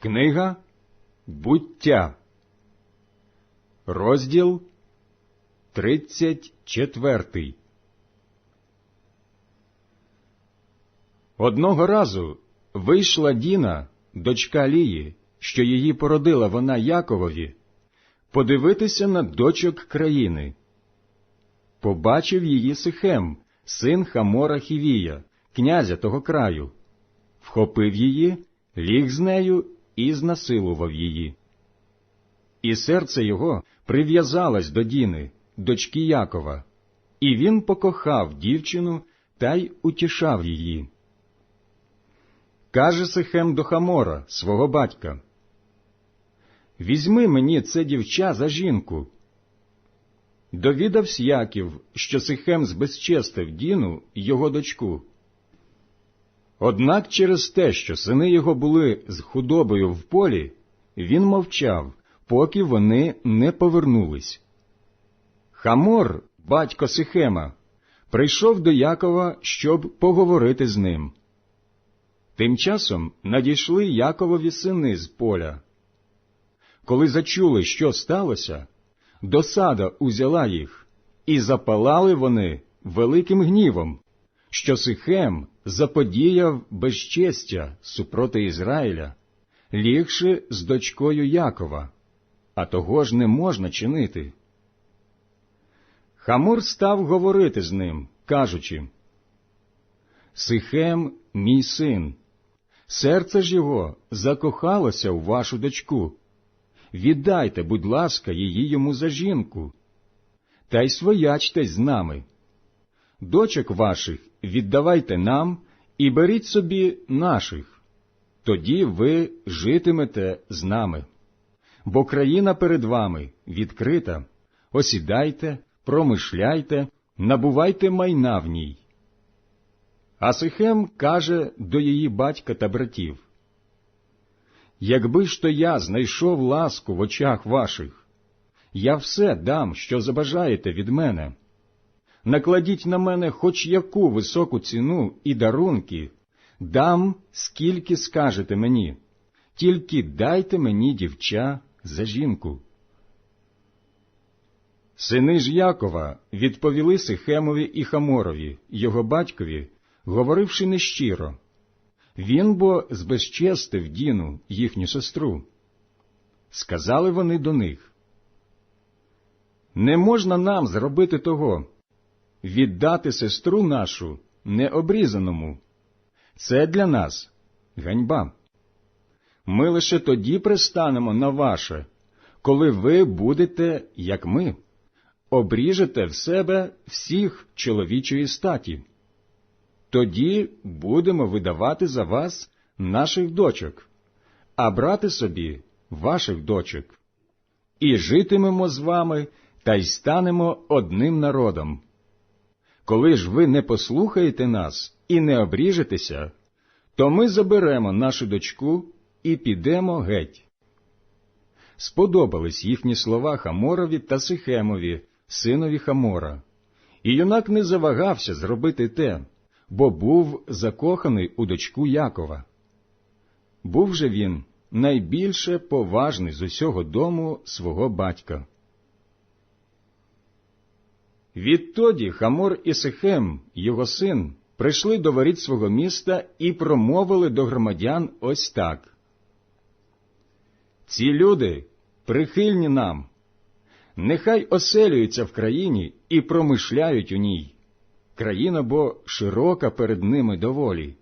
Книга Буття, розділ 34 Одного разу вийшла Діна, дочка Лії, що її породила вона Яковові, подивитися на дочок країни. Побачив її Сихем, син Хамора Хівія, князя того краю, вхопив її, ліг з нею і знасилував її. І серце його прив'язалось до Діни, дочки Якова, і він покохав дівчину та й утішав її. Каже Сихем до Хамора, свого батька. Візьми мені це дівча за жінку. Довідавсь Яків, що Сихем збезчестив Діну його дочку. Однак через те, що сини його були з худобою в полі, він мовчав, поки вони не повернулись. Хамор, батько Сихема, прийшов до Якова, щоб поговорити з ним. Тим часом надійшли Яковові сини з поля. Коли зачули, що сталося, досада узяла їх, і запалали вони великим гнівом, що Сихем заподіяв безчестя супроти Ізраїля, лігши з дочкою Якова, а того ж не можна чинити. Хамор став говорити з ним, кажучи Сихем, мій син, серце ж його закохалося у вашу дочку. Віддайте, будь ласка, її йому за жінку, та й своячтесь з нами. Дочок ваших віддавайте нам і беріть собі наших, тоді ви житимете з нами. Бо країна перед вами відкрита, осідайте, промишляйте, набувайте майна в ній. А Сихем каже до її батька та братів Якби ж то я знайшов ласку в очах ваших, я все дам, що забажаєте від мене накладіть на мене хоч яку високу ціну і дарунки, дам, скільки скажете мені, тільки дайте мені дівча за жінку. Сини ж Якова відповіли Сихемові і Хаморові, його батькові, говоривши нещиро. Він бо збезчестив Діну, їхню сестру. Сказали вони до них. Не можна нам зробити того, віддати сестру нашу необрізаному. Це для нас ганьба. Ми лише тоді пристанемо на ваше, коли ви будете, як ми, обріжете в себе всіх чоловічої статі. Тоді будемо видавати за вас наших дочок, а брати собі ваших дочок, і житимемо з вами та й станемо одним народом. Коли ж ви не послухаєте нас і не обріжетеся, то ми заберемо нашу дочку і підемо геть. Сподобались їхні слова Хаморові та Сихемові, синові Хамора, і юнак не завагався зробити те, бо був закоханий у дочку Якова. Був же він найбільше поважний з усього дому свого батька. Відтоді Хамор і Сихем, його син, прийшли до воріт свого міста і промовили до громадян ось так. Ці люди прихильні нам, нехай оселюються в країні і промишляють у ній. Країна бо широка перед ними доволі.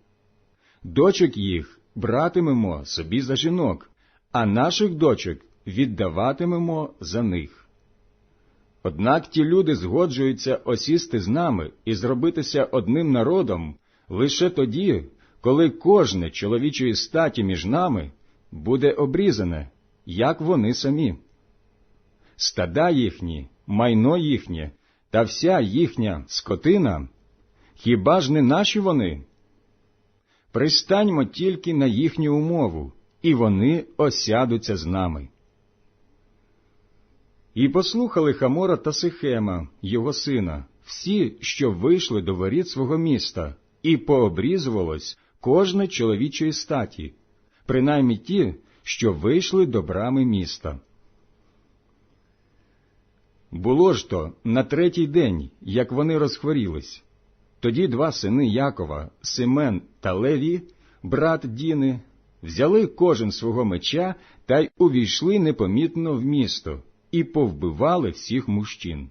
Дочок їх братимемо собі за жінок, а наших дочок віддаватимемо за них. Однак ті люди згоджуються осісти з нами і зробитися одним народом лише тоді, коли кожне чоловічої статі між нами буде обрізане, як вони самі. Стада їхні, майно їхнє та вся їхня скотина, хіба ж не наші вони? Пристаньмо тільки на їхню умову, і вони осядуться з нами. І послухали Хамора та Сихема, його сина, всі, що вийшли до воріт свого міста, і пообрізувалось кожне чоловічої статі, принаймні ті, що вийшли до брами міста. Було ж то на третій день, як вони розхворілись. Тоді два сини Якова, Семен та Леві, брат Діни, взяли кожен свого меча та й увійшли непомітно в місто і повбивали всіх мужчин.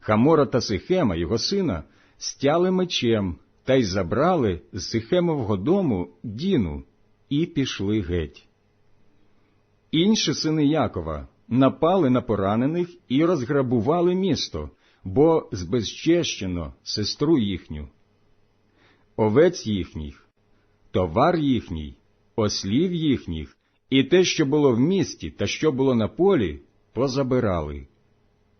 Хамора та Сихема, його сина, стяли мечем та й забрали з Сихемового дому Діну і пішли геть. Інші сини Якова напали на поранених і розграбували місто, бо збезчещено сестру їхню. Овець їхніх, товар їхній, ослів їхніх і те, що було в місті та що було на полі, позабирали,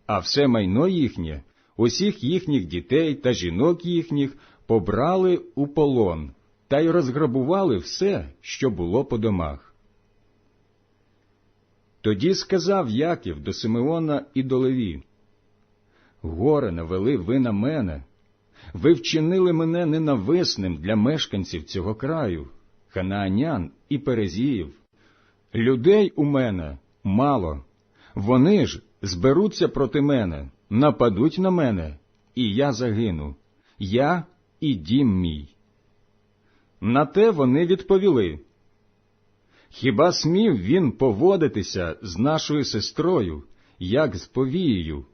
а все майно їхнє, усіх їхніх дітей та жінок їхніх побрали у полон та й розграбували все, що було по домах. Тоді сказав Яків до Симеона і до Леві, Горе навели ви на мене, ви вчинили мене ненависним для мешканців цього краю, ханаанян і перезіїв. Людей у мене мало, вони ж зберуться проти мене, нападуть на мене, і я загину, я і дім мій. На те вони відповіли. Хіба смів він поводитися з нашою сестрою, як з повією,